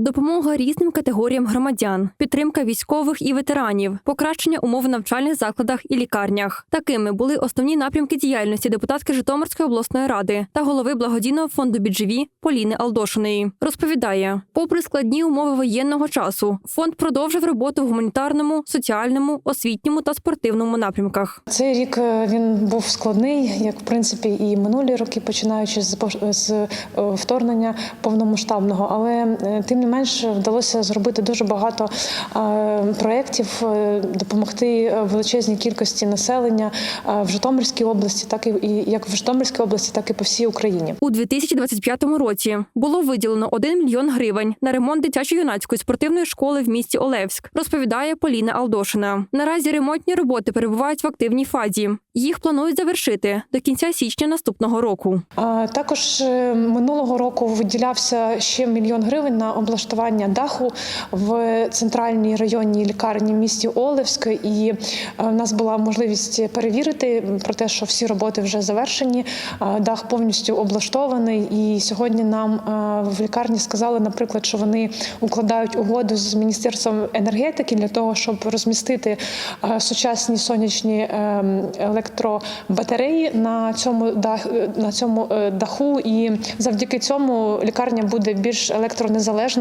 допомога різним категоріям громадян, підтримка військових і ветеранів, покращення умов в навчальних закладах і лікарнях. Такими були основні напрямки діяльності депутатки Житомирської обласної ради та голови благодійного фонду «Бідживі» Поліни Алдошиної. Розповідає, попри складні умови воєнного часу, фонд продовжив роботу в гуманітарному, соціальному, освітньому та спортивному напрямках. Цей рік е, він був складний, як в принципі і минулі роки, починаючи з е, вторгнення повномасштабного. Але е, тим не менш вдалося зробити дуже багато е, проєктів, е, допомогти е, величезній кількості населення в Житомирській області, так і і як в Житомирській області, так і по всій Україні. У 2025 році було виділено 1 мільйон гривень на ремонт дитячо-юнацької спортивної школи в місті Олевськ, розповідає Поліна Алдошина. Наразі ремонтні роботи перебувають в активній фазі. Їх планують завершити до кінця січня наступного року. Також минулого року виділявся ще мільйон гривень на облаштування даху в центральній районній лікарні в місті Олевськ. І е, в нас була можливість перевірити про те, що всі роботи вже завершені. Дах повністю облаштований. І сьогодні нам е, в лікарні сказали, наприклад, що вони укладають угоду з міністерством енергетики для того, щоб розмістити е, сучасні сонячні електробатареї на цьому дах на цьому е, даху, і завдяки цьому лікарня буде більш електронезалежна.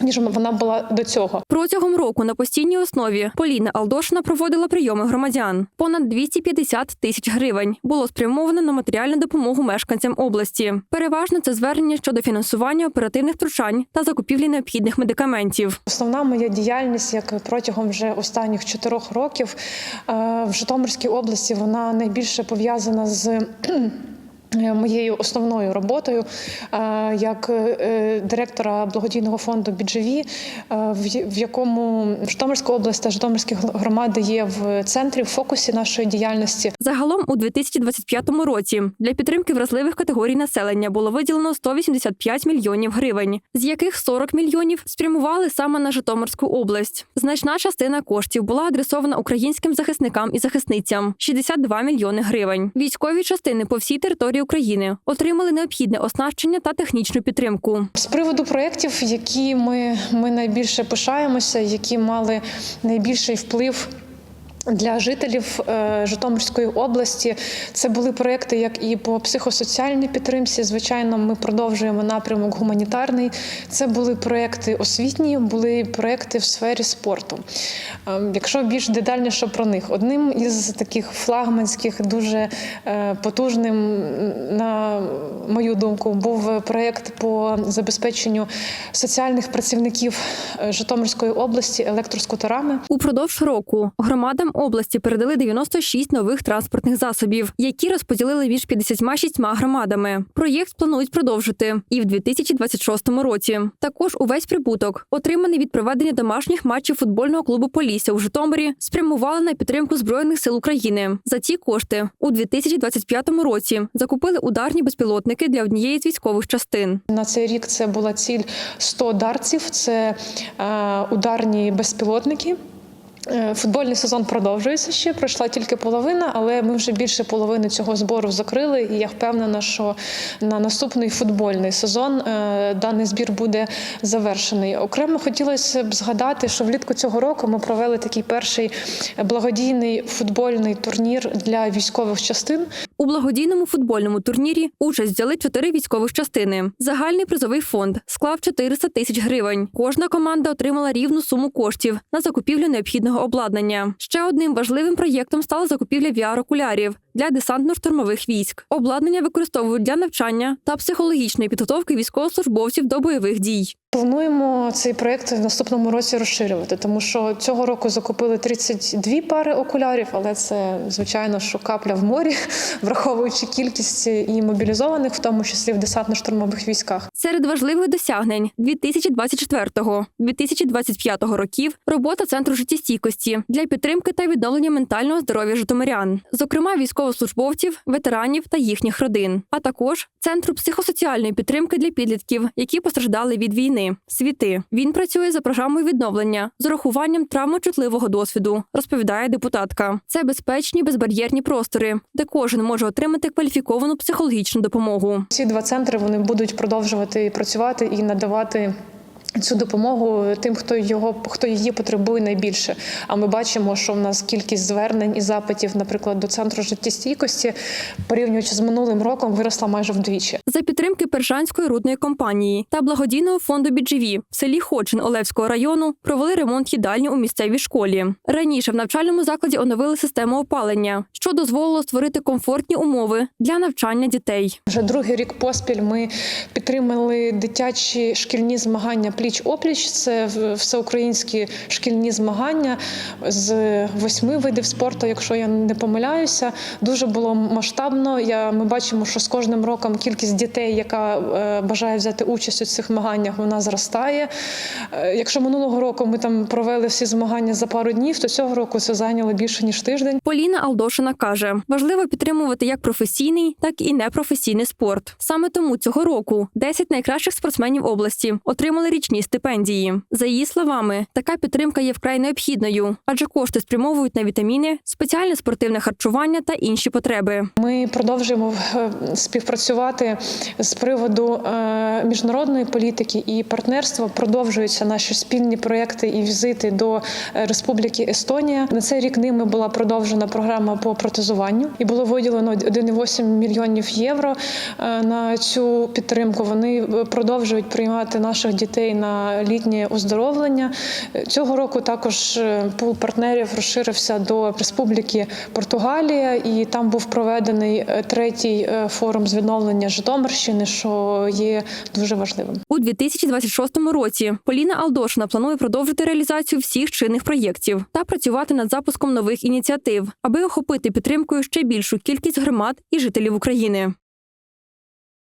Ніж вона була до цього. Протягом року на постійній основі Поліна Алдошина проводила прийоми громадян. Понад 250 тисяч гривень було спрямовано на матеріальну допомогу мешканцям області. Переважно це звернення щодо фінансування оперативних втручань та закупівлі необхідних медикаментів. Основна моя діяльність, як протягом вже останніх чотирьох років е, в Житомирській області, вона найбільше пов'язана з. Моєю основною роботою е, як е, директора благодійного фонду Біджеві, в якому Житомирська область та Житомирські громади є в центрі в фокусі нашої діяльності. Загалом у 2025 році для підтримки вразливих категорій населення було виділено 185 мільйонів гривень, з яких 40 мільйонів спрямували саме на Житомирську область. Значна частина коштів була адресована українським захисникам і захисницям 62 мільйони гривень. Військові частини по всій території України отримали необхідне оснащення та технічну підтримку. З приводу проєктів, які ми, ми найбільше пишаємося, які мали найбільший вплив. Для жителів е, Житомирської області це були проекти, як і по психосоціальній підтримці. Звичайно, ми продовжуємо напрямок гуманітарний. Це були проекти освітні, були проекти в сфері спорту. Е, якщо більш детальніше про них, одним із таких флагманських, дуже е, потужним, на мою думку, був проект по забезпеченню соціальних працівників Житомирської області електроскутерами. Упродовж року громадам області передали 96 нових транспортних засобів, які розподілили між 56 громадами. Проєкт планують продовжити і в 2026 році. Також увесь прибуток, отриманий від проведення домашніх матчів футбольного клубу Полісся у Житомирі, спрямували на підтримку збройних сил України. За ці кошти у 2025 році закупили ударні безпілотники для однієї з військових частин. На цей рік це була ціль 100 дарців. Це е, ударні безпілотники. Е, Футбольний сезон продовжується ще. Пройшла тільки половина, але ми вже більше половини цього збору закрили. І я впевнена, що на наступний футбольний сезон е, даний збір буде завершений. Окремо хотілося б згадати, що влітку цього року ми провели такий перший благодійний футбольний турнір для військових частин. У благодійному футбольному турнірі участь взяли чотири військових частини. Загальний призовий фонд склав 400 тисяч гривень. Кожна команда отримала рівну суму коштів на закупівлю необхідного обладнання. Ще одним важливим проєктом стала закупівля VR-окулярів для десантно-штурмових військ. Обладнання використовують для навчання та психологічної підготовки військовослужбовців до бойових дій. Плануємо цей проект в наступному році розширювати, тому що цього року закупили 32 пари окулярів, але це звичайно, що капля в морі, враховуючи кількість і мобілізованих, в тому числі в десантно-штурмових військах. Серед важливих досягнень 2024-2025 років робота центру життєстійкості для підтримки та відновлення ментального здоров'я житомирян, зокрема військовослужбовців, ветеранів та їхніх родин, а також центру психосоціальної підтримки для підлітків, які постраждали від війни. Світи він працює за програмою відновлення з урахуванням травмочутливого досвіду, розповідає депутатка. Це безпечні безбар'єрні простори, де кожен може отримати кваліфіковану психологічну допомогу. Ці два центри вони будуть продовжувати працювати і надавати. Цю допомогу тим, хто його хто її потребує найбільше. А ми бачимо, що в нас кількість звернень і запитів, наприклад, до центру життєстійкості, порівнюючи з минулим роком, виросла майже вдвічі. За підтримки Першанської рудної компанії та благодійного фонду «Біджеві» в селі Хочин Олевського району провели ремонт їдальні у місцевій школі. Раніше в навчальному закладі оновили систему опалення, що дозволило створити комфортні умови для навчання дітей. Вже другий рік поспіль ми підтримали дитячі шкільні змагання пліч опліч. Це всеукраїнські шкільні змагання з восьми видів спорту, якщо я не помиляюся. Дуже було масштабно. Я ми бачимо, що з кожним роком кількість дітей, яка е, бажає взяти участь у цих змаганнях, вона зростає. Е, Якщо минулого року ми там провели всі змагання за пару днів, то цього року це зайняло більше ніж тиждень. Поліна Алдошина каже: важливо підтримувати як професійний, так і непрофесійний спорт. Саме тому цього року 10 найкращих спортсменів області отримали річні стипендії. За її словами, така підтримка є вкрай необхідною, адже кошти спрямовують на вітаміни, спеціальне спортивне харчування та інші потреби. Ми продовжуємо е, співпрацювати з приводу е, міжнародної політики і партнерства. Продовжуються наші спільні проекти і візити до е, Республіки Естонія. На цей рік ними була продовжена програма по протезуванню і було виділено 1,8 мільйонів євро на цю підтримку. Вони продовжують приймати наших дітей на літнє оздоровлення. Цього року також е, пул партнерів розширився до Республіки Португалія, і там був проведений е, третій е, форум з відновлення Житомирщини, що є дуже важливим. У 2026 році Поліна Алдошина планує продовжити реалізацію всіх чинних проєктів та працювати над запуском нових ініціатив, аби охопити підтримкою ще більшу кількість громад і жителів України.